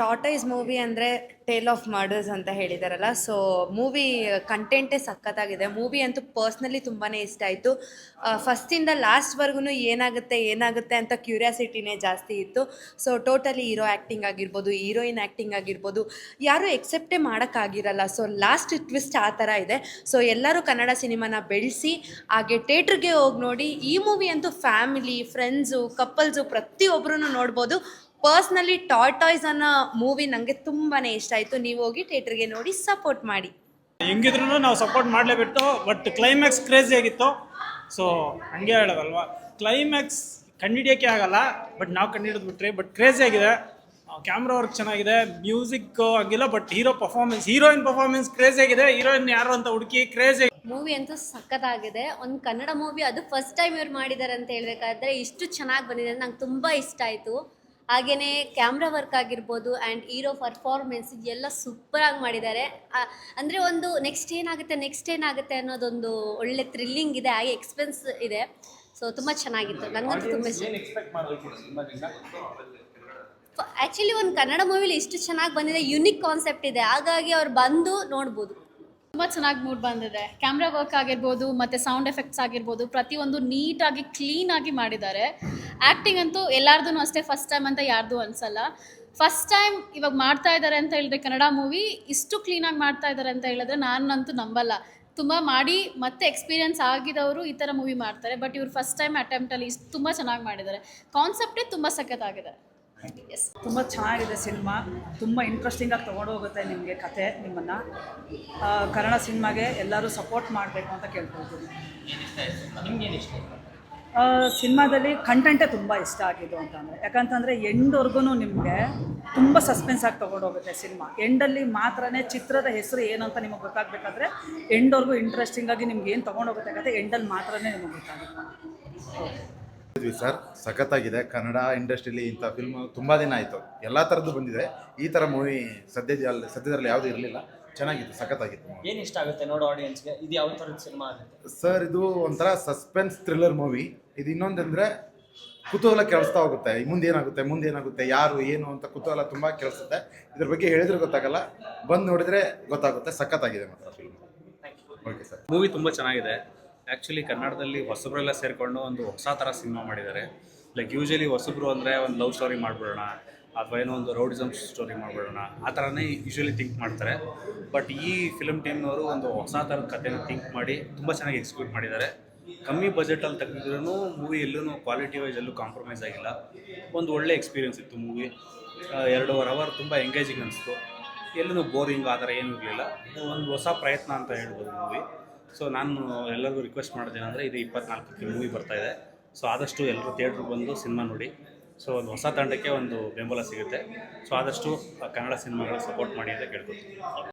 Tortoise movie ಅಂದರೆ tale of murders ಅಂತ ಹೇಳಿದಾರಲ್ಲ. ಸೊ ಮೂವಿ ಕಂಟೆಂಟೇ ಸಖತ್ತಾಗಿದೆ. ಮೂವಿ ಅಂತೂ ಪರ್ಸ್ನಲಿ ತುಂಬಾ ಇಷ್ಟ ಆಯಿತು. ಫಸ್ಟಿಂದ ಲಾಸ್ಟ್ವರೆಗೂ ಏನಾಗುತ್ತೆ ಏನಾಗುತ್ತೆ ಅಂತ ಕ್ಯೂರಿಯಾಸಿಟಿನೇ ಜಾಸ್ತಿ ಇತ್ತು. ಸೊ ಟೋಟಲಿ ಹೀರೋ ಆ್ಯಕ್ಟಿಂಗ್ ಆಗಿರ್ಬೋದು ಹೀರೋಯಿನ್ ಆ್ಯಕ್ಟಿಂಗ್ ಆಗಿರ್ಬೋದು, ಯಾರೂ ಎಕ್ಸೆಪ್ಟೇ ಮಾಡೋಕ್ಕಾಗಿರಲ್ಲ. ಸೊ ಲಾಸ್ಟ್ ಟ್ವಿಸ್ಟ್ ಆ ಥರ ಇದೆ. ಸೊ ಎಲ್ಲರೂ ಕನ್ನಡ ಸಿನಿಮಾನ ಬೆಳೆಸಿ, ಹಾಗೆ ಥೇಟ್ರಿಗೆ ಹೋಗಿ ನೋಡಿ, ಈ ಮೂವಿ ಅಂತೂ ಫ್ಯಾಮಿಲಿ ಫ್ರೆಂಡ್ಸು ಕಪಲ್ಸು ಪ್ರತಿಯೊಬ್ಬರೂ ನೋಡ್ಬೋದು. ಪರ್ಸ್ನಲಿ ಟಾಯ್ಸ್ ಅನ್ನೋ ಮೂವಿ ನನಗೆ ತುಂಬಾ ಇಷ್ಟ ಆಯಿತು. ನೀವು ಹೋಗಿ ಥಿಯೇಟ್ರಿಗೆ ನೋಡಿ ಸಪೋರ್ಟ್ ಮಾಡಿ. ಹೆಂಗಿದ್ರು ನಾವು ಸಪೋರ್ಟ್ ಮಾಡಲೇಬಿಟ್ಟು ಬಟ್ ಕ್ಲೈಮ್ಯಾಕ್ಸ್ ಕ್ರೇಜಿ ಆಗಿತ್ತು. ಸೊ ಹಂಗೆ ಹೇಳೋದಲ್ವಾ? ಕ್ಲೈಮ್ಯಾಕ್ಸ್ ಕಂಡಿಡಿಯೋಕ್ಕೆ ಆಗಲ್ಲ ಬಟ್ ನಾವು ಕಂಡಿಡಿದು ಬಿಟ್ರಿ ಬಟ್ ಕ್ರೇಜಿ ಆಗಿದೆ. ಕ್ಯಾಮ್ರಾ ವರ್ಕ್ ಚೆನ್ನಾಗಿದೆ ಮ್ಯೂಸಿಕ್ ಆಗಿಲ್ಲ but hero performance heroine performance crazy ಆಗಿದೆ ಹೀರೋಯಿನ್ ಯಾರು ಅಂತ ಹುಡುಕಿ ಕ್ರೇಜ್ ಮೂವಿ ಅಂತೂ ಸಖತ್ತಾಗಿದೆ. ಒಂದು ಕನ್ನಡ ಮೂವಿ ಅದು ಫಸ್ಟ್ ಟೈಮ್ ಇವ್ರು ಮಾಡಿದ್ದಾರೆ ಅಂತ ಹೇಳಬೇಕಾದ್ರೆ ಇಷ್ಟು ಚೆನ್ನಾಗಿ ಬಂದಿದೆ ನಂಗೆ ತುಂಬ ಇಷ್ಟ ಆಯಿತು. ಹಾಗೆಯೇ ಕ್ಯಾಮ್ರಾ ವರ್ಕ್ ಆಗಿರ್ಬೋದು ಆ್ಯಂಡ್ ಹೀರೋ ಪರ್ಫಾರ್ಮೆನ್ಸ್ ಎಲ್ಲ ಸೂಪರಾಗಿ ಮಾಡಿದ್ದಾರೆ. ಅಂದರೆ ಒಂದು ನೆಕ್ಸ್ಟ್ ಏನಾಗುತ್ತೆ ನೆಕ್ಸ್ಟ್ ಏನಾಗುತ್ತೆ ಅನ್ನೋದೊಂದು ಒಳ್ಳೆ ಥ್ರಿಲ್ಲಿಂಗ್ ಇದೆ ಹಾಗೆ ಎಕ್ಸ್ಪೆನ್ಸ್ ಇದೆ. ಸೊ ತುಂಬ ಚೆನ್ನಾಗಿತ್ತು. ನನಗಂತೂ ತುಂಬ ಆ್ಯಕ್ಚುಲಿ ಒಂದು ಕನ್ನಡ ಮೂವಿಲಿ ಇಷ್ಟು ಚೆನ್ನಾಗಿ ಬಂದಿದೆ ಯುನಿಕ್ ಕಾನ್ಸೆಪ್ಟ್ ಇದೆ. ಹಾಗಾಗಿ ಅವ್ರು ಬಂದು ನೋಡ್ಬೋದು. ತುಂಬ ಚೆನ್ನಾಗಿ ಮೂಡ್ ಬಂದಿದೆ. ಕ್ಯಾಮ್ರಾ ವರ್ಕ್ ಆಗಿರ್ಬೋದು, ಮತ್ತು ಸೌಂಡ್ ಎಫೆಕ್ಟ್ಸ್ ಆಗಿರ್ಬೋದು, ಪ್ರತಿಯೊಂದು ನೀಟಾಗಿ ಕ್ಲೀನಾಗಿ ಮಾಡಿದ್ದಾರೆ. ಆ್ಯಕ್ಟಿಂಗ್ ಅಂತೂ ಎಲ್ಲಾರ್ದು ಅಷ್ಟೇ ಫಸ್ಟ್ ಟೈಮ್ ಅಂತ ಯಾರ್ದು ಅನ್ಸಲ್ಲ. ಫಸ್ಟ್ ಟೈಮ್ ಇವಾಗ ಮಾಡ್ತಾ ಇದ್ದಾರೆ ಅಂತ ಹೇಳಿದ್ರೆ ಕನ್ನಡ ಮೂವಿ ಇಷ್ಟು ಕ್ಲೀನಾಗಿ ಮಾಡ್ತಾ ಇದ್ದಾರೆ ಅಂತ ಹೇಳಿದ್ರೆ ನಾನಂತೂ ನಂಬಲ್ಲ. ತುಂಬ ಮಾಡಿ, ಮತ್ತೆ ಎಕ್ಸ್ಪೀರಿಯನ್ಸ್ ಆಗಿದವರು ಈ ಥರ ಮೂವಿ ಮಾಡ್ತಾರೆ ಬಟ್ ಇವ್ರು ಫಸ್ಟ್ ಟೈಮ್ ಅಟೆಂಪ್ಟಲ್ಲಿ ಇಷ್ಟು ತುಂಬ ಚೆನ್ನಾಗಿ ಮಾಡಿದ್ದಾರೆ. ಕಾನ್ಸೆಪ್ಟೇ ತುಂಬ ಸಖತ್ತಾಗಿದೆ. ತುಂಬ ಚೆನ್ನಾಗಿದೆ ಸಿನಿಮಾ. ತುಂಬ ಇಂಟ್ರೆಸ್ಟಿಂಗಾಗಿ ತೊಗೊಂಡು ಹೋಗುತ್ತೆ ನಿಮಗೆ ಕತೆ, ನಿಮ್ಮನ್ನು. ಕನ್ನಡ ಸಿನಿಮಾಗೆ ಎಲ್ಲರೂ ಸಪೋರ್ಟ್ ಮಾಡಬೇಕು ಅಂತ ಕೇಳ್ಕೊಳ್ತೀನಿ. ಸಿನಿಮಾದಲ್ಲಿ ಕಂಟೆಂಟೇ ತುಂಬ ಇಷ್ಟ ಆಗಿದ್ದು ಅಂತಂದರೆ ಯಾಕಂತಂದರೆ ಎಂಡ್ವರೆಗೂ ನಿಮಗೆ ತುಂಬ ಸಸ್ಪೆನ್ಸ್ ಆಗಿ ತೊಗೊಂಡೋಗುತ್ತೆ ಸಿನಿಮಾ. ಎಂಡಲ್ಲಿ ಮಾತ್ರನೇ ಚಿತ್ರದ ಹೆಸರು ಏನು ಅಂತ ನಿಮಗೆ ಗೊತ್ತಾಗಬೇಕಾದ್ರೆ ಎಂಡ್ವರೆಗೂ ಇಂಟ್ರೆಸ್ಟಿಂಗಾಗಿ ನಿಮ್ಗೆ ಏನು ತೊಗೊಂಡೋಗುತ್ತೆ ಕತೆ, ಎಂಡಲ್ಲಿ ಮಾತ್ರನೇ ನಿಮಗೆ ಗೊತ್ತಾಗುತ್ತೆ. ಇದ್ವಿ ಸರ್. ಸಖತ್ತಾಗಿದೆ. ಕನ್ನಡ ಇಂಡಸ್ಟ್ರಿಲಿ ಇಂಥ ಫಿಲ್ಮ್ ತುಂಬ ದಿನ ಆಯಿತು. ಎಲ್ಲ ಥರದ್ದು ಬಂದಿದೆ. ಈ ಥರ ಮೂವಿ ಸದ್ಯದಲ್ಲಿ ಸದ್ಯದಲ್ಲಿ ಯಾವುದೂ ಇರಲಿಲ್ಲ. ಚೆನ್ನಾಗಿತ್ತು ಸಖತ್ತಾಗಿತ್ತು ಏನು ಇಷ್ಟ ಆಗುತ್ತೆ ನೋಡೋ ಆಡಿಯನ್ಸ್ಗೆ ಇದು ಯಾವ ಥರದ ಸಿನಿಮಾ ಆಗುತ್ತೆ? ಸರ್ ಇದು ಒಂಥರ ಸಸ್ಪೆನ್ಸ್ ಥ್ರಿಲ್ಲರ್ ಮೂವಿ ಇದು ಇನ್ನೊಂದಂದರೆ ಕುತೂಹಲ ಕೆಳಿಸ್ತಾ ಹೋಗುತ್ತೆ. ಮುಂದೆ ಏನಾಗುತ್ತೆ ಮುಂದೆ ಏನಾಗುತ್ತೆ ಯಾರು ಏನು ಅಂತ ಕುತೂಹಲ ತುಂಬ ಕೆಳಿಸುತ್ತೆ ಇದ್ರ ಬಗ್ಗೆ ಹೇಳಿದ್ರೆ ಗೊತ್ತಾಗಲ್ಲ. ಬಂದು ನೋಡಿದ್ರೆ ಗೊತ್ತಾಗುತ್ತೆ. ಸಖತ್ತಾಗಿದೆ ಮಾತ್ರ ಫಿಲ್ಮ್ ಓಕೆ ಸರ್ ಮೂವಿ ತುಂಬ ಚೆನ್ನಾಗಿದೆ. ಆ್ಯಕ್ಚುಲಿ ಕನ್ನಡದಲ್ಲಿ ಹೊಸಬರೆಲ್ಲ ಸೇರಿಕೊಂಡು ಒಂದು ಹೊಸ ಥರ ಸಿನಿಮಾ ಮಾಡಿದ್ದಾರೆ. ಲೈಕ್ ಯೂಶಲಿ ಹೊಸಬ್ರು ಅಂದರೆ ಒಂದು ಲವ್ ಸ್ಟೋರಿ ಮಾಡಿಬಿಡೋಣ, ಅಥವಾ ಏನೋ ಒಂದು ರೌಡಿಸಮ್ ಸ್ಟೋರಿ ಮಾಡಿಬಿಡೋಣ, ಆ ಥರನೇ ಯೂಶಲಿ ಥಿಂಕ್ ಮಾಡ್ತಾರೆ. ಬಟ್ ಈ ಫಿಲಮ್ ಟೀಮ್ನವರು ಒಂದು ಹೊಸ ಥರದ ಕಥೆನ ಥಿಂಕ್ ಮಾಡಿ ತುಂಬ ಚೆನ್ನಾಗಿ ಎಕ್ಸಿಕ್ಯೂಟ್ ಮಾಡಿದ್ದಾರೆ. ಕಮ್ಮಿ ಬಜೆಟಲ್ಲಿ ತೆಗೆದಿದ್ರು ಮೂವಿ ಎಲ್ಲೂ ಕ್ವಾಲಿಟಿ ವೈಸ್ ಎಲ್ಲೂ ಕಾಂಪ್ರಮೈಸ್ ಆಗಿಲ್ಲ. ಒಂದು ಒಳ್ಳೆ ಎಕ್ಸ್ಪೀರಿಯೆನ್ಸ್ ಇತ್ತು ಮೂವಿ ಎರಡೂವರೆ ಅವರ್ ತುಂಬ ಎಂಗೇಜಿಂಗ್ ಅನಿಸ್ತು. ಎಲ್ಲೂ ಬೋರಿಂಗ್ ಆ ಥರ ಏನೂ ಇರಲಿಲ್ಲ. ಒಂದು ಹೊಸ ಪ್ರಯತ್ನ ಅಂತ ಹೇಳ್ಬೋದು ಮೂವಿ ಸೊ ನಾನು ಎಲ್ಲರಿಗೂ ರಿಕ್ವೆಸ್ಟ್ ಮಾಡ್ತೀನಿ ಅಂದರೆ ಇದು ಇಪ್ಪತ್ನಾಲ್ಕಕ್ಕೆ ಮೂವಿ ಬರ್ತಾ ಇದೆ. ಸೊ ಆದಷ್ಟು ಎಲ್ಲರೂ ಥಿಯೇಟ್ರಿಗೆ ಬಂದು ಸಿನಿಮಾ ನೋಡಿ. ಸೊ ಒಂದು ಹೊಸ ತಂಡಕ್ಕೆ ಒಂದು ಬೆಂಬಲ ಸಿಗುತ್ತೆ. ಸೊ ಆದಷ್ಟು ಕನ್ನಡ ಸಿನಿಮಾಗಳ ಸಪೋರ್ಟ್ ಮಾಡಿ ಅಂತ ಕೇಳ್ಕೊತೀನಿ